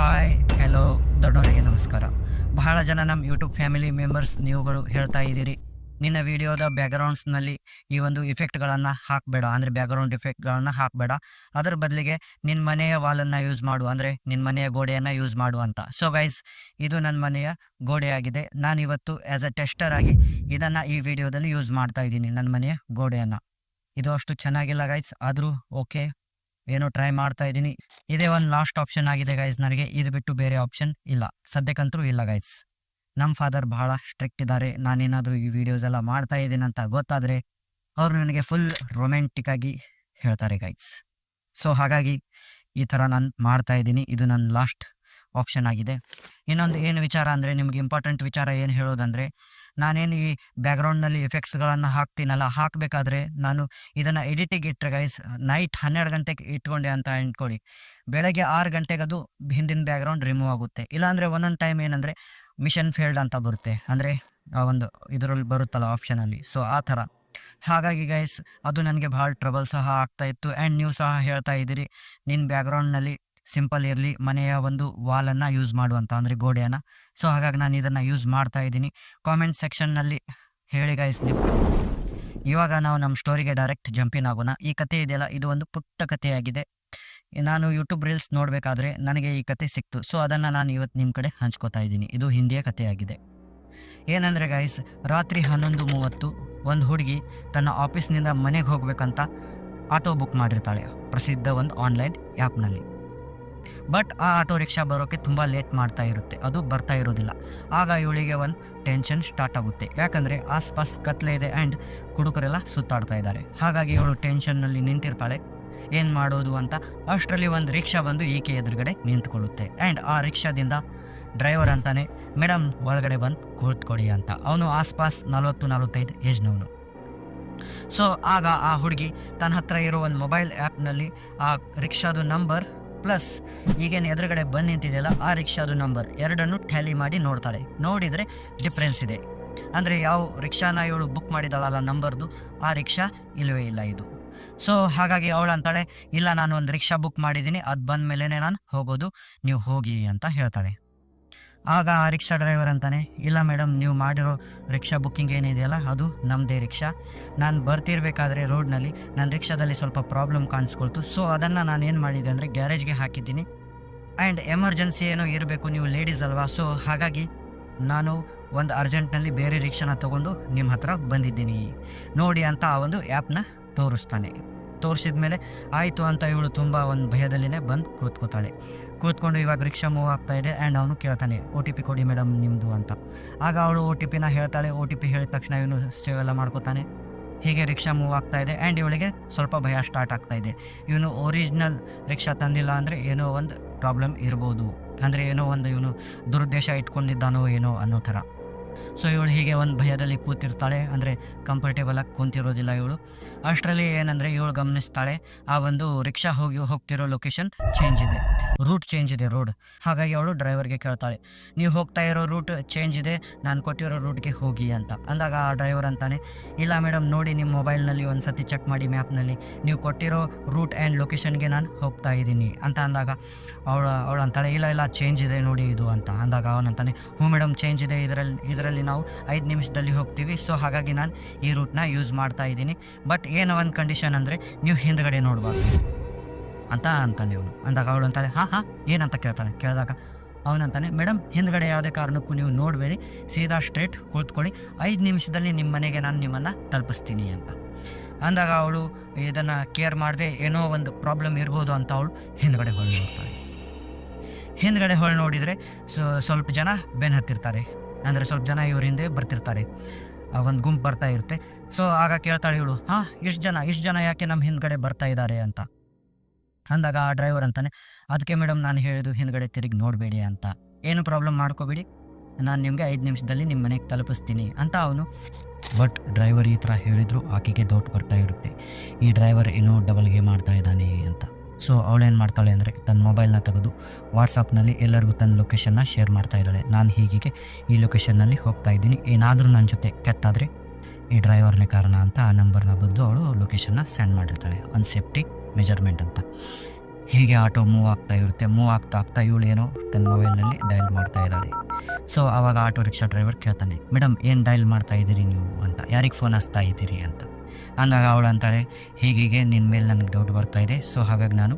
Hi hello ದೊಡ್ಡವರಿಗೆ ನಮಸ್ಕಾರ. ಬಹಳ ಜನ ನಮ್ಮ ಯೂಟ್ಯೂಬ್ ಫ್ಯಾಮಿಲಿ ಮೆಂಬರ್ಸ್ ನೀವುಗಳು ಹೇಳ್ತಾ ಇದ್ದೀರಿ. ನಿನ್ನ ವಿಡಿಯೋದ ಬ್ಯಾಕ್ಗ್ರೌಂಡ್ಸ್ನಲ್ಲಿ ಈ ಒಂದು ಇಫೆಕ್ಟ್ಗಳನ್ನು ಹಾಕಬೇಡ. ಅಂದರೆ ಬ್ಯಾಕ್ಗ್ರೌಂಡ್ ಇಫೆಕ್ಟ್ಗಳನ್ನು ಹಾಕಬೇಡ. ಅದರ ಬದಲಿಗೆ ನಿನ್ನ ಮನೆಯ ವಾಲನ್ನು ಯೂಸ್ ಮಾಡು. ಅಂದರೆ ನಿನ್ನ ಮನೆಯ ಗೋಡೆಯನ್ನು ಯೂಸ್ ಮಾಡು ಅಂತ. ಸೊ ಗೈಸ್ ಇದು ನನ್ನ ಮನೆಯ ಗೋಡೆಯಾಗಿದೆ ನಾನು ಇವತ್ತು ಆ್ಯಸ್ ಅ ಟೆಸ್ಟರ್ ಆಗಿ ಇದನ್ನು ಈ ವಿಡಿಯೋದಲ್ಲಿ ಯೂಸ್ ಮಾಡ್ತಾ ಇದ್ದೀನಿ. ನನ್ನ ಮನೆಯ ಗೋಡೆಯನ್ನು. ಇದು ಅಷ್ಟು ಚೆನ್ನಾಗಿಲ್ಲ ಗೈಸ್ ಆದರೂ ಓಕೆ ಏನೋ ಟ್ರೈ ಮಾಡ್ತಾ ಇದ್ದೀನಿ. ಇದೇ ಒಂದು ಲಾಸ್ಟ್ ಆಪ್ಷನ್ ಆಗಿದೆ ಗೈಸ್ ನನಗೆ ಇದು ಬಿಟ್ಟು ಬೇರೆ ಆಪ್ಷನ್ ಇಲ್ಲ. ಸದ್ಯಕ್ಕಂತೂ ಇಲ್ಲ ಗೈಸ್ ನಮ್ಮ ಫಾದರ್ ಬಹಳ ಸ್ಟ್ರಿಕ್ಟ್ ಇದ್ದಾರೆ ನಾನೇನಾದರೂ ಈ ವಿಡಿಯೋಸ್ ಎಲ್ಲ ಮಾಡ್ತಾ ಇದ್ದೀನಿ ಅಂತ ಗೊತ್ತಾದರೆ ಅವರು ನನಗೆ ಫುಲ್ ರೊಮ್ಯಾಂಟಿಕ್ ಆಗಿ ಹೇಳ್ತಾರೆ ಗೈಸ್ ಸೊ ಹಾಗಾಗಿ ಈ ಥರ ನಾನು ಮಾಡ್ತಾ ಇದ್ದೀನಿ. ಇದು ನನ್ನ ಲಾಸ್ಟ್ ಆಪ್ಷನ್ ಆಗಿದೆ. ಇನ್ನೊಂದು ಏನು ವಿಚಾರ ಅಂದರೆ ನಿಮ್ಗೆ ಇಂಪಾರ್ಟೆಂಟ್ ವಿಚಾರ ಏನು ಹೇಳೋದಂದರೆ, ನಾನೇನು ಈ ಬ್ಯಾಕ್ಗ್ರೌಂಡ್ನಲ್ಲಿ ಎಫೆಕ್ಟ್ಸ್ಗಳನ್ನು ಹಾಕ್ತೀನಲ್ಲ, ಹಾಕಬೇಕಾದ್ರೆ ನಾನು ಇದನ್ನು ಎಡಿಟಿಗೆ ಇಟ್ಟರೆ ಗೈಸ್ ನೈಟ್ ಹನ್ನೆರಡು ಗಂಟೆಗೆ ಇಟ್ಕೊಂಡೆ ಅಂತ ಅಂದ್ಕೊಳ್ಳಿ ಬೆಳಗ್ಗೆ ಆರು ಗಂಟೆಗೆ ಅದು ಹಿಂದಿನ ಬ್ಯಾಕ್ಗ್ರೌಂಡ್ ರಿಮೂವ್ ಆಗುತ್ತೆ. ಇಲ್ಲಾಂದರೆ ಒಂದೊಂದು ಟೈಮ್ ಏನಂದರೆ ಮಿಷನ್ ಫೇಲ್ಡ್ ಅಂತ ಬರುತ್ತೆ. ಅಂದರೆ ಆ ಒಂದು ಇದರಲ್ಲಿ ಬರುತ್ತಲ್ಲ ಆಪ್ಷನಲ್ಲಿ ಸೊ ಆ ಥರ. ಹಾಗಾಗಿ ಗೈಸ್ ಅದು ನನಗೆ ಭಾಳ ಟ್ರಬಲ್ ಸಹ ಆಗ್ತಾ ಇತ್ತು. ಆ್ಯಂಡ್ ನೀವು ಸಹ ಹೇಳ್ತಾ ಇದ್ದೀರಿ ನಿನ್ನ ಬ್ಯಾಕ್ಗ್ರೌಂಡ್ನಲ್ಲಿ ಸಿಂಪಲ್ ಇರಲಿ, ಮನೆಯ ಒಂದು ವಾಲನ್ನು ಯೂಸ್ ಮಾಡುವಂಥ ಅಂದರೆ ಗೋಡೆಯನ್ನು. ಸೊ ಹಾಗಾಗಿ ನಾನು ಇದನ್ನು ಯೂಸ್ ಮಾಡ್ತಾ ಇದ್ದೀನಿ. ಕಾಮೆಂಟ್ ಸೆಕ್ಷನ್ನಲ್ಲಿ ಹೇಳಿ ಗೈಸ್ ನೀವು. ಇವಾಗ ನಾವು ನಮ್ಮ ಸ್ಟೋರಿಗೆ ಡೈರೆಕ್ಟ್ ಜಂಪಿನ್ ಆಗೋಣ. ಈ ಕತೆ ಇದೆಯಲ್ಲ, ಇದು ಒಂದು ಪುಟ್ಟ ಕಥೆಯಾಗಿದೆ ನಾನು ಯೂಟ್ಯೂಬ್ ರೀಲ್ಸ್ ನೋಡಬೇಕಾದ್ರೆ ನನಗೆ ಈ ಕತೆ ಸಿಕ್ತು. ಸೊ ಅದನ್ನು ನಾನು ಇವತ್ತು ನಿಮ್ಮ ಕಡೆ ಹಂಚ್ಕೋತಾ ಇದ್ದೀನಿ. ಇದು ಹಿಂದಿಯ ಕಥೆಯಾಗಿದೆ ಏನಂದರೆ ಗೈಸ್ ರಾತ್ರಿ ಹನ್ನೊಂದು ಮೂವತ್ತು ಒಂದು ಹುಡುಗಿ ತನ್ನ ಆಫೀಸ್ನಿಂದ ಮನೆಗೆ ಹೋಗಬೇಕಂತ ಆಟೋ ಬುಕ್ ಮಾಡಿರ್ತಾಳೆ. ಪ್ರಸಿದ್ಧ ಒಂದು ಆನ್ಲೈನ್ ಆ್ಯಪ್ನಲ್ಲಿ ಬಟ್ ಆ ಆಟೋ ರಿಕ್ಷಾ ಬರೋಕ್ಕೆ ತುಂಬ ಲೇಟ್ ಮಾಡ್ತಾ ಇರುತ್ತೆ. ಅದು ಬರ್ತಾ ಇರೋದಿಲ್ಲ. ಆಗ ಇವಳಿಗೆ ಒಂದು ಟೆನ್ಷನ್ ಸ್ಟಾರ್ಟ್ ಆಗುತ್ತೆ. ಯಾಕಂದರೆ ಆಸ್ಪಾಸ್ ಕತ್ಲೆ ಇದೆ ಆ್ಯಂಡ್ ಕುಡುಕರೆಲ್ಲ ಸುತ್ತಾಡ್ತಾ ಇದ್ದಾರೆ. ಹಾಗಾಗಿ ಇವಳು ಟೆನ್ಷನ್ನಲ್ಲಿ ನಿಂತಿರ್ತಾಳೆ. ಏನು ಮಾಡೋದು ಅಂತ ಅಷ್ಟರಲ್ಲಿ ಒಂದು ರಿಕ್ಷಾ ಬಂದು ಈಕೆ ಎದುರುಗಡೆ ನಿಂತ್ಕೊಳ್ಳುತ್ತೆ. ಆ್ಯಂಡ್ ಆ ರಿಕ್ಷಾದಿಂದ ಡ್ರೈವರ್ ಅಂತಾನೆ ಮೇಡಮ್ ಒಳಗಡೆ ಬಂದು ಕೂತ್ಕೊಡಿ ಅಂತ. ಅವನು ಆಸ್ಪಾಸ್ ನಲವತ್ತು, ನಲವತ್ತೈದು ಏಜ್ನವನು. ಸೊ ಆಗ ಆ ಹುಡುಗಿ ತನ್ನ ಹತ್ರ ಇರೋ ಒಂದು ಮೊಬೈಲ್ ಆ್ಯಪ್ನಲ್ಲಿ ಆ ರಿಕ್ಷಾದು ನಂಬರ್ ಪ್ಲಸ್ ಈಗೇನು ಎದುರುಗಡೆ ಬಂದು ನಿಂತಿದೆಯಲ್ಲ, ಆ ರಿಕ್ಷಾದು ನಂಬರ್ ಎರಡನ್ನು ಟ್ಯಾಲಿ ಮಾಡಿ ನೋಡ್ತಾಳೆ ನೋಡಿದರೆ ಡಿಫ್ರೆನ್ಸ್ ಇದೆ. ಅಂದರೆ ಯಾವ ರಿಕ್ಷಾನ ಇವಳು ಬುಕ್ ಮಾಡಿದಾಳಲ್ಲ ನಂಬರ್ದು ಆ ರಿಕ್ಷಾ ಇಲ್ಲವೇ ಇಲ್ಲ ಇದು. ಸೊ ಹಾಗಾಗಿ ಅವಳು ಅಂತಾಳೆ, ಇಲ್ಲ, ನಾನು ಒಂದು ರಿಕ್ಷಾ ಬುಕ್ ಮಾಡಿದ್ದೀನಿ, ಅದು ಬಂದ ಮೇಲೇ ನಾನು ಹೋಗೋದು, ನೀವು ಹೋಗಿ ಅಂತ ಹೇಳ್ತಾಳೆ. ಆಗ ಆ ರಿಕ್ಷಾ ಡ್ರೈವರ್ ಅಂತಾನೆ, ಇಲ್ಲ ಮೇಡಮ್, ನೀವು ಮಾಡಿರೋ ರಿಕ್ಷಾ ಬುಕ್ಕಿಂಗ್ ಏನಿದೆಯಲ್ಲ, ಅದು ನಮ್ಮದೇ ರಿಕ್ಷಾ. ನಾನು ಬರ್ತಿರ್ಬೇಕಾದ್ರೆ ರೋಡ್ನಲ್ಲಿ ನನ್ನ ರಿಕ್ಷಾದಲ್ಲಿ ಸ್ವಲ್ಪ ಪ್ರಾಬ್ಲಮ್ ಕಾಣಿಸ್ಕೊಳ್ತು. ಸೊ ಅದನ್ನು ನಾನು ಏನು ಮಾಡಿದೆ ಅಂದರೆ ಗ್ಯಾರೇಜ್ಗೆ ಹಾಕಿದ್ದೀನಿ. ಆ್ಯಂಡ್ ಎಮರ್ಜೆನ್ಸಿ ಏನೋ ಇರಬೇಕು, ನೀವು ಲೇಡೀಸ್ ಅಲ್ವಾ? ಸೊ ಹಾಗಾಗಿ ನಾನು ಒಂದು ಅರ್ಜೆಂಟ್ನಲ್ಲಿ ಬೇರೆ ರಿಕ್ಷಾನ ತೊಗೊಂಡು ನಿಮ್ಮ ಹತ್ರ ಬಂದಿದ್ದೀನಿ. ನೋಡಿ ಅಂತ ಆ ಒಂದು ಆ್ಯಪ್ನ ತೋರಿಸ್ತಾನೆ. ತೋರಿಸಿದ ಮೇಲೆ ಆಯಿತು ಅಂತ ಇವಳು ತುಂಬ ಒಂದು ಭಯದಲ್ಲಿನೇ ಬಂದು ಕೂತ್ಕೋತಾಳೆ. ಕೂತ್ಕೊಂಡು ಇವಾಗ ರಿಕ್ಷಾ ಮೂವ್ ಆಗ್ತಾ ಇದೆ ಆ್ಯಂಡ್ ಅವನು ಕೇಳ್ತಾನೆ ಒ ಟಿ ಪಿ ಕೊಡಿ ಮೇಡಮ್ ನಿಮ್ಮದು ಅಂತ. ಆಗ ಅವಳು ಒ ಟಿ ಪಿನ ಹೇಳ್ತಾಳೆ ಒ ಟಿ ಪಿ ಹೇಳಿದ ತಕ್ಷಣ ಇವನು ಸೇವೆಲ್ಲ ಮಾಡ್ಕೋತಾನೆ. ಹೀಗೆ ರಿಕ್ಷಾ ಮೂವ್ ಆಗ್ತಾ ಇದೆ ಆ್ಯಂಡ್ ಇವಳಿಗೆ ಸ್ವಲ್ಪ ಭಯ ಸ್ಟಾರ್ಟ್ ಆಗ್ತಾ ಇದೆ. ಇವನು ಒರಿಜಿನಲ್ ರಿಕ್ಷಾ ತಂದಿಲ್ಲ ಅಂದರೆ ಏನೋ ಒಂದು ಪ್ರಾಬ್ಲಮ್ ಇರ್ಬೋದು. ಅಂದರೆ ಏನೋ ಒಂದು ಇವನು ದುರುದ್ದೇಶ ಇಟ್ಕೊಂಡಿದ್ದಾನೋ ಏನೋ ಅನ್ನೋ ಥರ. ಸೊ ಇವಳು ಹೀಗೆ ಒಂದು ಭಯದಲ್ಲಿ ಕೂತಿರ್ತಾಳೆ. ಅಂದರೆ ಕಂಫರ್ಟೇಬಲಾಗಿ ಕೂತಿರೋದಿಲ್ಲ ಇವಳು. ಅಷ್ಟರಲ್ಲಿ ಏನಂದರೆ ಇವಳು ಗಮನಿಸ್ತಾಳೆ, ಆ ಒಂದು ರಿಕ್ಷಾ ಹೋಗಿ ಹೋಗ್ತಿರೋ ಲೊಕೇಶನ್ ಚೇಂಜ್ ಇದೆ. ರೂಟ್ ಚೇಂಜ್ ಇದೆ ರೋಡ್ ಹಾಗಾಗಿ ಅವಳು ಡ್ರೈವರ್ಗೆ ಕೇಳ್ತಾಳೆ, ನೀವು ಹೋಗ್ತಾ ಇರೋ ರೂಟ್ ಚೇಂಜ್ ಇದೆ, ನಾನು ಕೊಟ್ಟಿರೋ ರೂಟ್ಗೆ ಹೋಗಿ ಅಂತ. ಅಂದಾಗ ಆ ಡ್ರೈವರ್ ಅಂತಾನೆ, ಇಲ್ಲ ಮೇಡಮ್ ನೋಡಿ ನಿಮ್ಮ ಮೊಬೈಲ್ನಲ್ಲಿ ಒಂದು ಸತಿ ಚೆಕ್ ಮಾಡಿ ಮ್ಯಾಪ್ನಲ್ಲಿ ನೀವು ಕೊಟ್ಟಿರೋ ರೂಟ್ ಆ್ಯಂಡ್ ಲೊಕೇಶನ್ಗೆ ನಾನು ಹೋಗ್ತಾ ಇದ್ದೀನಿ ಅಂತ ಅಂದಾಗ ಅವಳು ಅವಳು ಅಂತಾಳೆ, ಇಲ್ಲ ಇಲ್ಲ ಚೇಂಜ್ ಇದೆ, ನೋಡಿ ಇದು ಅಂತ. ಅಂದಾಗ ಅವನಂತಾನೆ, ಹ್ಞೂ ಮೇಡಮ್ ಚೇಂಜ್ ಇದೆ, ಇದರಲ್ಲಿ ಇದರಲ್ಲಿ ನಾವು ಐದು ನಿಮಿಷದಲ್ಲಿ ಹೋಗ್ತೀವಿ. ಸೊ ಹಾಗಾಗಿ ನಾನು ಈ ರೂಟ್ನ ಯೂಸ್ ಮಾಡ್ತಾ ಇದ್ದೀನಿ. ಬಟ್ ಏನೋ ಒಂದು ಕಂಡೀಷನ್ ಅಂದರೆ ನೀವು ಹಿಂದ್ಗಡೆ ನೋಡಬಾರ್ದು. ಅಂತ ಅಂತಾನೆ ಅವನು. ಅಂದಾಗ ಅವಳು ಅಂತಾಳೆ, ಹಾಂ ಹಾಂ, ಏನಂತ ಕೇಳ್ತಾನೆ? ಕೇಳಿದಾಗ ಅವನಂತಾನೆ ಮೇಡಮ್ ಹಿಂದ್ಗಡೆ ಯಾವುದೇ ಕಾರಣಕ್ಕೂ ನೀವು ನೋಡಬೇಡಿ. ಸೀದಾ ಸ್ಟ್ರೇಟ್ ಕೂತ್ಕೊಳ್ಳಿ. ಐದು ನಿಮಿಷದಲ್ಲಿ ನಿಮ್ಮ ಮನೆಗೆ ನಾನು ನಿಮ್ಮನ್ನು ತಲುಪಿಸ್ತೀನಿ ಅಂತ. ಅಂದಾಗ ಅವಳು ಇದನ್ನು ಕೇರ್ ಮಾಡದೆ ಏನೋ ಒಂದು ಪ್ರಾಬ್ಲಮ್ ಇರ್ಬೋದು ಅಂತ ಅವಳು ಹಿಂದ್ಗಡೆ ಹೊಳ್ಳಿ ನೋಡ್ತಾಳೆ ಹಿಂದ್ಗಡೆ ಹೊಳ್ಳಿ ನೋಡಿದರೆ ಸ್ವಲ್ಪ ಜನ ಬೆನ್ ಹತ್ತಿರ್ತಾರೆ ಅಂದರೆ ಸ್ವಲ್ಪ ಜನ ಇವ್ರ ಹಿಂದೆ ಬರ್ತಿರ್ತಾರೆ. ಒಂದು ಗುಂಪು ಬರ್ತಾ ಇರುತ್ತೆ. ಸೊ ಆಗ ಕೇಳ್ತಾಳೆ ಇವಳು, ಹಾಂ, ಇಷ್ಟು ಜನ ಇಷ್ಟು ಜನ ಯಾಕೆ ನಮ್ಮ ಹಿಂದ್ಗಡೆ ಬರ್ತಾ ಇದ್ದಾರೆ ಅಂತ? ಅಂದಾಗ ಆ ಡ್ರೈವರ್ ಅಂತಾನೆ, ಅದಕ್ಕೆ ಮೇಡಮ್ ನಾನು ಹೇಳಿದ್ದು ಹಿಂದ್ಗಡೆ ತಿರುಗಿ ನೋಡಬೇಡಿ ಅಂತ. ಏನು ಪ್ರಾಬ್ಲಮ್ ಮಾಡ್ಕೋಬೇಡಿ. ನಾನು ನಿಮಗೆ ಐದು ನಿಮಿಷದಲ್ಲಿ ನಿಮ್ಮ ಮನೆಗೆ ತಲುಪಿಸ್ತೀನಿ. ಅಂತ ಅವನು ಬಟ್ ಡ್ರೈವರ್ ಈ ಥರ ಹೇಳಿದ್ರು, ಆಕೆಗೆ ಡೌಟ್ ಬರ್ತಾ ಇರುತ್ತೆ. ಈ ಡ್ರೈವರ್ ಏನೋ ಡಬಲ್ ಗೇಮ್ ಮಾಡ್ತಾ ಇದ್ದಾನೆ ಅಂತ. ಸೊ ಅವಳೇನು ಮಾಡ್ತಾಳೆ ಅಂದರೆ ತನ್ನ ಮೊಬೈಲ್ನ ತೆಗೆದು ವಾಟ್ಸಪ್ನಲ್ಲಿ ಎಲ್ಲರಿಗೂ ತನ್ನ ಲೊಕೇಶನ್ನ ಶೇರ್ ಮಾಡ್ತಾ ಇದ್ದಾಳೆ. ನಾನು ಹೀಗೆ ಈ ಲೊಕೇಶನ್ನಲ್ಲಿ ಹೋಗ್ತಾ ಇದ್ದೀನಿ. ಏನಾದರೂ ನನ್ನ ಜೊತೆ ಕೆಟ್ಟಾದರೆ ಈ ಡ್ರೈವರ್ನೇ ಕಾರಣ ಅಂತ ಆ ನಂಬರ್ನ ಬದಲು ಅವಳು ಲೊಕೇಶನ್ನ ಸೆಂಡ್ ಮಾಡಿರ್ತಾಳೆ. ಒಂದು ಸೇಫ್ಟಿ ಮೆಜರ್ಮೆಂಟ್ ಅಂತ. ಹೀಗೆ ಆಟೋ ಮೂವ್ ಆಗ್ತಾ ಇರುತ್ತೆ. ಮೂವ್ ಆಗ್ತಾ ಆಗ್ತಾ ಇವಳು ಏನೋ ತನ್ನ ಮೊಬೈಲ್ನಲ್ಲಿ ಡಯಲ್ ಮಾಡ್ತಾ ಇದ್ದಾಳೆ. ಸೊ ಆವಾಗ ಆಟೋ ರಿಕ್ಷಾ ಡ್ರೈವರ್ ಕೇಳ್ತಾನೆ ಮೇಡಮ್ ಏನು ಡಯಲ್ ಮಾಡ್ತಾ ಇದ್ದೀರಿ ನೀವು? ಅಂತ. ಯಾರಿಗೆ ಫೋನ್ ಹಚ್ತಾ ಇದ್ದೀರಿ? ಅಂತ. ಅಂದಾಗ ಅವಳು ಅಂತಾಳೆ. ಹೀಗೀಗೆ ನಿನ್ನ ಮೇಲೆ ನನಗೆ ಡೌಟ್ ಬರ್ತಾ ಇದೆ. ಸೊ ಹಾಗಾಗಿ ನಾನು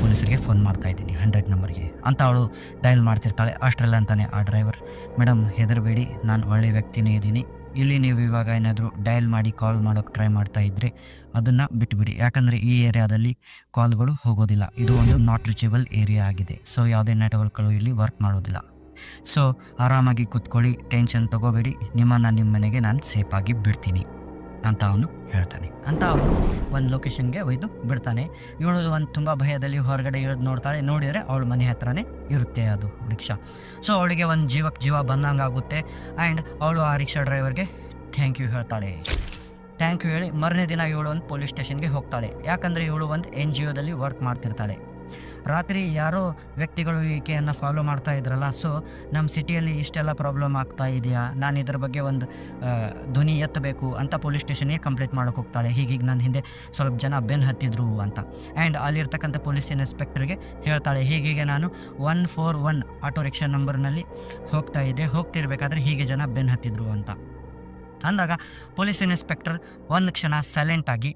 ಪೊಲೀಸರಿಗೆ ಫೋನ್ ಮಾಡ್ತಾ ಇದ್ದೀನಿ ಹಂಡ್ರೆಡ್ ನಂಬರ್ಗೆ ಅಂತ ಅವಳು ಡಯಲ್ ಮಾಡ್ತಿರ್ತಾಳೆ. ಅಷ್ಟರಲ್ಲ ಅಂತಾನೆ ಆ ಡ್ರೈವರ್ ಮೇಡಮ್ ಹೆದರಬೇಡಿ. ನಾನು ಒಳ್ಳೆಯ ವ್ಯಕ್ತಿನೇ ಇದ್ದೀನಿ. ಇಲ್ಲಿ ನೀವು ಇವಾಗ ಏನಾದರೂ ಡಯಲ್ ಮಾಡಿ ಕಾಲ್ ಮಾಡೋಕ್ಕೆ ಟ್ರೈ ಮಾಡ್ತಾ ಇದ್ದರೆ ಅದನ್ನು ಬಿಟ್ಬಿಡಿ. ಯಾಕಂದರೆ ಈ ಏರಿಯಾದಲ್ಲಿ ಕಾಲ್ಗಳು ಹೋಗೋದಿಲ್ಲ. ಇದು ಒಂದು ನಾಟ್ ರೀಚೇಬಲ್ ಏರಿಯಾ ಆಗಿದೆ. ಸೊ ಯಾವುದೇ ನೆಟ್ವರ್ಕ್ಗಳು ಇಲ್ಲಿ ವರ್ಕ್ ಮಾಡೋದಿಲ್ಲ. ಸೊ ಆರಾಮಾಗಿ ಕೂತ್ಕೊಳ್ಳಿ. ಟೆನ್ಷನ್ ತಗೋಬೇಡಿ. ನಿಮ್ಮನ್ನು ನಿಮ್ಮ ಮನೆಗೆ ನಾನು ಸೇಫಾಗಿ ಬಿಡ್ತೀನಿ. ಅಂತ ಅವನು ಹೇಳ್ತಾನೆ. ಅಂತ ಅವನು ಒಂದು ಲೊಕೇಶನ್ಗೆ ಒಯ್ದು ಬಿಡ್ತಾನೆ. ಇವಳು ಒಂದು ತುಂಬ ಭಯದಲ್ಲಿ ಹೊರಗಡೆ ಇರೋದು ನೋಡ್ತಾಳೆ. ನೋಡಿದರೆ ಅವಳ ಮನೆ ಹತ್ರನೇ ಇರುತ್ತೆ ಅದು ರಿಕ್ಷಾ. ಸೊ ಅವಳಿಗೆ ಒಂದು ಜೀವಕ್ಕೆ ಜೀವ ಬಂದಂಗೆ ಆಗುತ್ತೆ. ಆ್ಯಂಡ್ ಅವಳು ಆ ರಿಕ್ಷಾ ಡ್ರೈವರ್ಗೆ ಥ್ಯಾಂಕ್ ಯು ಹೇಳ್ತಾಳೆ. ಥ್ಯಾಂಕ್ ಯು ಹೇಳಿ ಮರನೇ ದಿನ ಇವಳು ಒಂದು ಪೊಲೀಸ್ ಸ್ಟೇಷನ್ಗೆ ಹೋಗ್ತಾಳೆ. ಯಾಕಂದರೆ ಇವಳು ಒಂದು ಎನ್ ಜಿ ಒದಲ್ಲಿ ವರ್ಕ್ ಮಾಡ್ತಿರ್ತಾಳೆ. ರಾತ್ರಿ ಯಾರೋ ವ್ಯಕ್ತಿಗಳು ಈಕೆಯನ್ನು ಫಾಲೋ ಮಾಡ್ತಾ ಇದ್ರಲ್ಲ ಸೊ ನಮ್ಮ ಸಿಟಿಯಲ್ಲಿ ಇಷ್ಟೆಲ್ಲ ಪ್ರಾಬ್ಲಮ್ ಆಗ್ತಾ ಇದೆಯಾ? ನಾನು ಇದ್ರ ಬಗ್ಗೆ ಒಂದು ಧ್ವನಿ ಎತ್ತಬೇಕು ಅಂತ ಪೊಲೀಸ್ ಸ್ಟೇಷನ್ಗೆ ಕಂಪ್ಲೇಂಟ್ ಮಾಡೋಕೆ ಹೋಗ್ತಾಳೆ. ಹೀಗೀಗ ನನ್ನ ಹಿಂದೆ ಸ್ವಲ್ಪ ಜನ ಬೆನ್ ಹತ್ತಿದ್ರು ಅಂತ. ಆ್ಯಂಡ್ ಅಲ್ಲಿರ್ತಕ್ಕಂಥ ಪೊಲೀಸ್ ಇನ್ಸ್ಪೆಕ್ಟರ್ಗೆ ಹೇಳ್ತಾಳೆ ಹೀಗೀಗೆ ನಾನು one four one auto rickshaw ನಂಬರ್ನಲ್ಲಿ ಹೋಗ್ತಾ ಇದ್ದೆ. ಹೋಗ್ತಿರ್ಬೇಕಾದ್ರೆ ಹೀಗೆ ಜನ ಬೆನ್ ಹತ್ತಿದ್ರು ಅಂತ. ಅಂದಾಗ ಪೊಲೀಸ್ ಇನ್ಸ್ಪೆಕ್ಟರ್ ಒಂದು ಕ್ಷಣ ಸೈಲೆಂಟಾಗಿ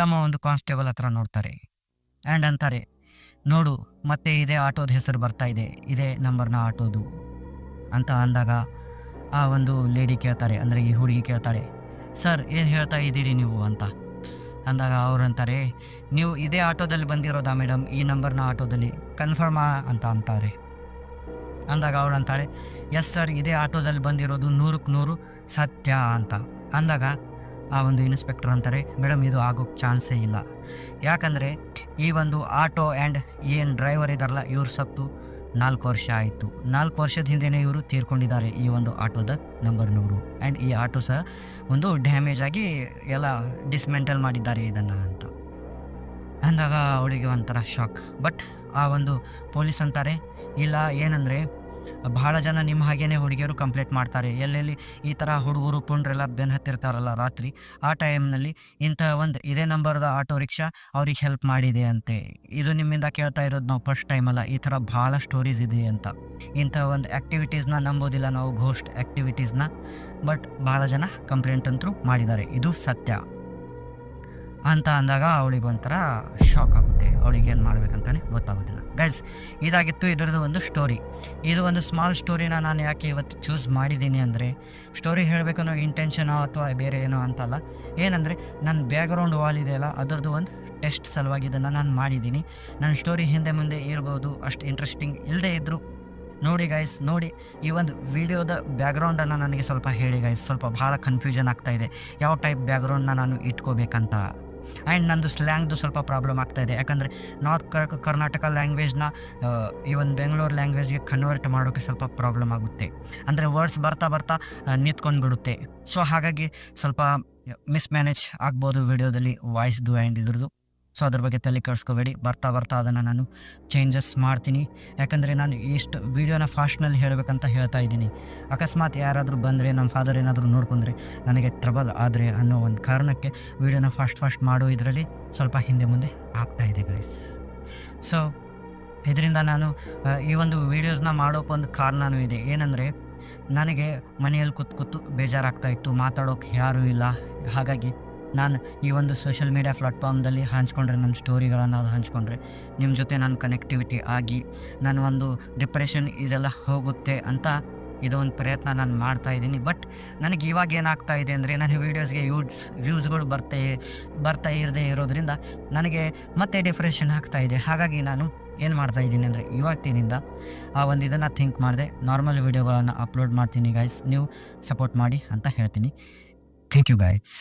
ತಮ್ಮ ಒಂದು ಕಾನ್ಸ್ಟೇಬಲ್ ಹತ್ರ ನೋಡ್ತಾರೆ. ಆ್ಯಂಡ್ ಅಂತಾರೆ. ನೋಡು, ಮತ್ತೆ ಇದೇ ಆಟೋದ ಹೆಸರು ಬರ್ತಾ ಇದೆ. ಇದೇ ನಂಬರ್ನ ಆಟೋದು. ಅಂತ ಅಂದಾಗ ಆ ಒಂದು ಲೇಡಿ ಕೇಳ್ತಾರೆ, ಅಂದರೆ ಈ ಹುಡುಗಿ ಕೇಳ್ತಾಳೆ ಸರ್ ಏನು ಹೇಳ್ತಾ ಇದ್ದೀರಿ ನೀವು? ಅಂತ. ಅಂದಾಗ ಅವ್ರು ಅಂತಾರೆ, ನೀವು ಇದೇ ಆಟೋದಲ್ಲಿ ಬಂದಿರೋದಾ ಮೇಡಮ್ ಈ ನಂಬರ್ನ ಆಟೋದಲ್ಲಿ ಕನ್ಫರ್ಮಾ ಅಂತ ಅಂತಾರೆ. ಅಂದಾಗ ಅವ್ರು ಅಂತಾಳೆ ಎಸ್ ಸರ್ ಇದೇ ಆಟೋದಲ್ಲಿ ಬಂದಿರೋದು ನೂರಕ್ಕೆ ನೂರು ಸತ್ಯ ಅಂತ. ಅಂದಾಗ ಆ ಒಂದು ಇನ್ಸ್ಪೆಕ್ಟರ್ ಅಂತಾರೆ ಮೇಡಮ್ ಇದು ಆಗೋಕ್ಕೆ ಚಾನ್ಸೇ ಇಲ್ಲ. ಯಾಕಂದರೆ ಈ ಒಂದು ಆಟೋ ಆ್ಯಂಡ್ ಏನು ಡ್ರೈವರ್ ಇದ್ದಾರಲ್ಲ ಇವ್ರು ಸತ್ತು ನಾಲ್ಕು ವರ್ಷ ಆಯಿತು. ನಾಲ್ಕು ವರ್ಷದ ಹಿಂದೆಯೇ ಇವರು ತೀರ್ಕೊಂಡಿದ್ದಾರೆ ಈ ಒಂದು ಆಟೋದ ನಂಬರ್ನವರು ಆ್ಯಂಡ್ ಈ ಆಟೋ ಸಹ ಒಂದು ಡ್ಯಾಮೇಜ್ ಆಗಿ ಎಲ್ಲ ಡಿಸ್ಮೆಂಟಲ್ ಮಾಡಿದ್ದಾರೆ ಇದನ್ನು ಅಂತ. ಅಂದಾಗ ಅವಳಿಗೆ ಒಂಥರ ಶಾಕ್. ಬಟ್ ಆ ಒಂದು ಪೊಲೀಸ್ ಅಂತಾರೆ, ಇಲ್ಲ, ಏನಂದರೆ ಬಹಳ ಜನ ನಿಮ್ಮ ಹಾಗೇನೆ ಹುಡುಗಿಯರು ಕಂಪ್ಲೇಂಟ್ ಮಾಡ್ತಾರೆ. ಎಲ್ಲೆಲ್ಲಿ ಈ ಥರ ಹುಡುಗರು ಪುಂಡ್ರೆಲ್ಲ ಬೆನ್ ಹತ್ತಿರ್ತಾರಲ್ಲ ರಾತ್ರಿ, ಆ ಟೈಮ್ನಲ್ಲಿ ಇಂಥ ಒಂದು ಇದೇ ನಂಬರ್ದ ಆಟೋ ರಿಕ್ಷಾ ಅವ್ರಿಗೆ ಹೆಲ್ಪ್ ಮಾಡಿದೆ ಅಂತೆ. ಇದು ನಿಮ್ಮಿಂದ ಕೇಳ್ತಾ ಇರೋದು ನಾವು ಫಸ್ಟ್ ಟೈಮಲ್ಲ ಈ ಥರ ಭಾಳ ಸ್ಟೋರೀಸ್ ಇದೆ ಅಂತ. ಇಂಥ ಒಂದು ಆ್ಯಕ್ಟಿವಿಟೀಸ್ನ ನಂಬೋದಿಲ್ಲ ನಾವು ಘೋಸ್ಟ್ ಆ್ಯಕ್ಟಿವಿಟೀಸ್ನ ಬಟ್ ಭಾಳ ಜನ ಕಂಪ್ಲೇಂಟ್ ಅಂತೂ ಮಾಡಿದ್ದಾರೆ. ಇದು ಸತ್ಯ. ಅಂತ ಅಂದಾಗ ಅವಳಿಗೆ ಒಂಥರ ಶಾಕ್ ಆಗುತ್ತೆ. ಅವಳಿಗೆ ಏನು ಮಾಡ್ಬೇಕಂತಾನೆ ಗೊತ್ತಾಗೋದಿಲ್ಲ. ಗೈಸ್ ಇದಾಗಿತ್ತು ಇದರದ್ದು ಒಂದು ಸ್ಟೋರಿ ಇದು ಒಂದು ಸ್ಮಾಲ್ ಸ್ಟೋರಿನ ನಾನು ಯಾಕೆ ಇವತ್ತು ಚೂಸ್ ಮಾಡಿದ್ದೀನಿ ಅಂದರೆ ಸ್ಟೋರಿ ಹೇಳಬೇಕನ್ನೋ ಇಂಟೆನ್ಷನೋ ಅಥವಾ ಬೇರೆ ಏನೋ ಅಂತಲ್ಲ. ಏನಂದರೆ ನನ್ನ ಬ್ಯಾಕ್ಗ್ರೌಂಡ್ ವಾಲ್ ಇದೆಯಲ್ಲ ಅದರದ್ದು ಒಂದು ಟೆಸ್ಟ್ ಸಲುವಾಗಿ ಇದನ್ನು ನಾನು ಮಾಡಿದ್ದೀನಿ. ನನ್ನ ಸ್ಟೋರಿ ಹಿಂದೆ ಮುಂದೆ ಇರ್ಬೋದು, ಅಷ್ಟು ಇಂಟ್ರೆಸ್ಟಿಂಗ್ ಇಲ್ಲದೆ ಇದ್ದರೂ ನೋಡಿ ಗೈಸ್ ನೋಡಿ, ಈ ಒಂದು ವಿಡಿಯೋದ ಬ್ಯಾಕ್ಗ್ರೌಂಡನ್ನು ನನಗೆ ಸ್ವಲ್ಪ ಹೇಳಿ ಗೈಸ್ ಸ್ವಲ್ಪ ಭಾಳ ಕನ್ಫ್ಯೂಷನ್ ಆಗ್ತಾ ಇದೆ. ಯಾವ ಟೈಪ್ ಬ್ಯಾಗ್ರೌಂಡನ್ನ ನಾನು ಇಟ್ಕೋಬೇಕಂತ. ಆ್ಯಂಡ್ ನಂದು ಸ್ಲ್ಯಾಂಗ್ದು ಸ್ವಲ್ಪ ಪ್ರಾಬ್ಲಮ್ ಆಗ್ತಾ ಇದೆ. ಯಾಕಂದರೆ ನಾರ್ತ್ ಕರ್ನಾಟಕ ಲ್ಯಾಂಗ್ವೇಜ್ನ ಈ ಒಂದು ಬೆಂಗಳೂರು ಲ್ಯಾಂಗ್ವೇಜ್ಗೆ ಕನ್ವರ್ಟ್ ಮಾಡೋಕ್ಕೆ ಸ್ವಲ್ಪ ಪ್ರಾಬ್ಲಮ್ ಆಗುತ್ತೆ. ಅಂದರೆ ವರ್ಡ್ಸ್ ಬರ್ತಾ ಬರ್ತಾ ನಿಂತ್ಕೊಂಡು ಬಿಡುತ್ತೆ ಸೊ ಹಾಗಾಗಿ ಸ್ವಲ್ಪ ಮಿಸ್ಮ್ಯಾನೇಜ್ ಆಗ್ಬೋದು ವಿಡಿಯೋದಲ್ಲಿ ವಾಯ್ಸ್ದು ಆ್ಯಂಡ್ ಇದ್ರದ್ದು. ಸೊ ಅದ್ರ ಬಗ್ಗೆ ತಲೆ ಕೆಡಿಸ್ಕೋಬೇಡಿ. ಬರ್ತಾ ಬರ್ತಾ ಅದನ್ನು ನಾನು ಚೇಂಜಸ್ ಮಾಡ್ತೀನಿ. ಯಾಕಂದರೆ ನಾನು ಇಷ್ಟು ವೀಡಿಯೋನ ಫಾಸ್ಟ್ನಲ್ಲಿ ಹೇಳಬೇಕಂತ ಹೇಳ್ತಾ ಇದ್ದೀನಿ. ಅಕಸ್ಮಾತ್ ಯಾರಾದರೂ ಬಂದರೆ ನಮ್ಮ ಫಾದರ್ ಏನಾದರೂ ನೋಡ್ಕೊಂಡ್ರೆ ನನಗೆ ಟ್ರಬಲ್ ಆದರೆ ಅನ್ನೋ ಒಂದು ಕಾರಣಕ್ಕೆ ವೀಡಿಯೋನ ಫಾಸ್ಟ್ ಫಾಸ್ಟ್ ಮಾಡೋ ಇದರಲ್ಲಿ ಸ್ವಲ್ಪ ಹಿಂದೆ ಮುಂದೆ ಆಗ್ತಾ ಇದೆ ಗೈಸ್ ಸೊ ಇದರಿಂದ ನಾನು ಈ ಒಂದು ವೀಡಿಯೋಸ್ನ ಮಾಡೋಕೆ ಒಂದು ಕಾರಣವೂ ಇದೆ. ಏನಂದರೆ ನನಗೆ ಮನೆಯಲ್ಲಿ ಕೂತ್ ಕೂತು ಬೇಜಾರಾಗ್ತಾ ಇತ್ತು. ಮಾತಾಡೋಕೆ ಯಾರೂ ಇಲ್ಲ. ಹಾಗಾಗಿ ನಾನು ಈ ಒಂದು ಸೋಷಿಯಲ್ ಮೀಡಿಯಾ ಪ್ಲಾಟ್ಫಾರ್ಮ್ದಲ್ಲಿ ಹಂಚ್ಕೊಂಡ್ರೆ, ನನ್ನ ಸ್ಟೋರಿಗಳನ್ನು ಅದು ಹಂಚ್ಕೊಂಡ್ರೆ ನಿಮ್ಮ ಜೊತೆ ನಾನು ಕನೆಕ್ಟಿವಿಟಿ ಆಗಿ, ನಾನು ಒಂದು ಡಿಪ್ರೆಷನ್ ಇದೆಲ್ಲ ಹೋಗುತ್ತೆ ಅಂತ ಇದು ಒಂದು ಪ್ರಯತ್ನ ನಾನು ಮಾಡ್ತಾ ಇದ್ದೀನಿ. ಬಟ್ ನನಗೆ ಇವಾಗ ಏನಾಗ್ತಾ ಇದೆ ಅಂದರೆ, ನನ್ನ ವೀಡಿಯೋಸ್ಗೆ ಯೂಟ್ಸ್ ವ್ಯೂಸ್ಗಳು ಬರ್ತಾ ಬರ್ತಾ ಇರದೇ ಇರೋದ್ರಿಂದ ನನಗೆ ಮತ್ತೆ ಡಿಪ್ರೆಷನ್ ಆಗ್ತಾ ಇದೆ. ಹಾಗಾಗಿ ನಾನು ಏನು ಮಾಡ್ತಾ ಇದ್ದೀನಿ ಅಂದರೆ, ಇವತ್ತಿನಿಂದ ಆ ಒಂದು ಇದನ್ನು ಥಿಂಕ್ ಮಾಡಿದೆ. ನಾರ್ಮಲ್ ವೀಡಿಯೋಗಳನ್ನು ಅಪ್ಲೋಡ್ ಮಾಡ್ತೀನಿ ಗಾಯ್ಸ್ ನೀವು ಸಪೋರ್ಟ್ ಮಾಡಿ ಅಂತ ಹೇಳ್ತೀನಿ. Thank you guys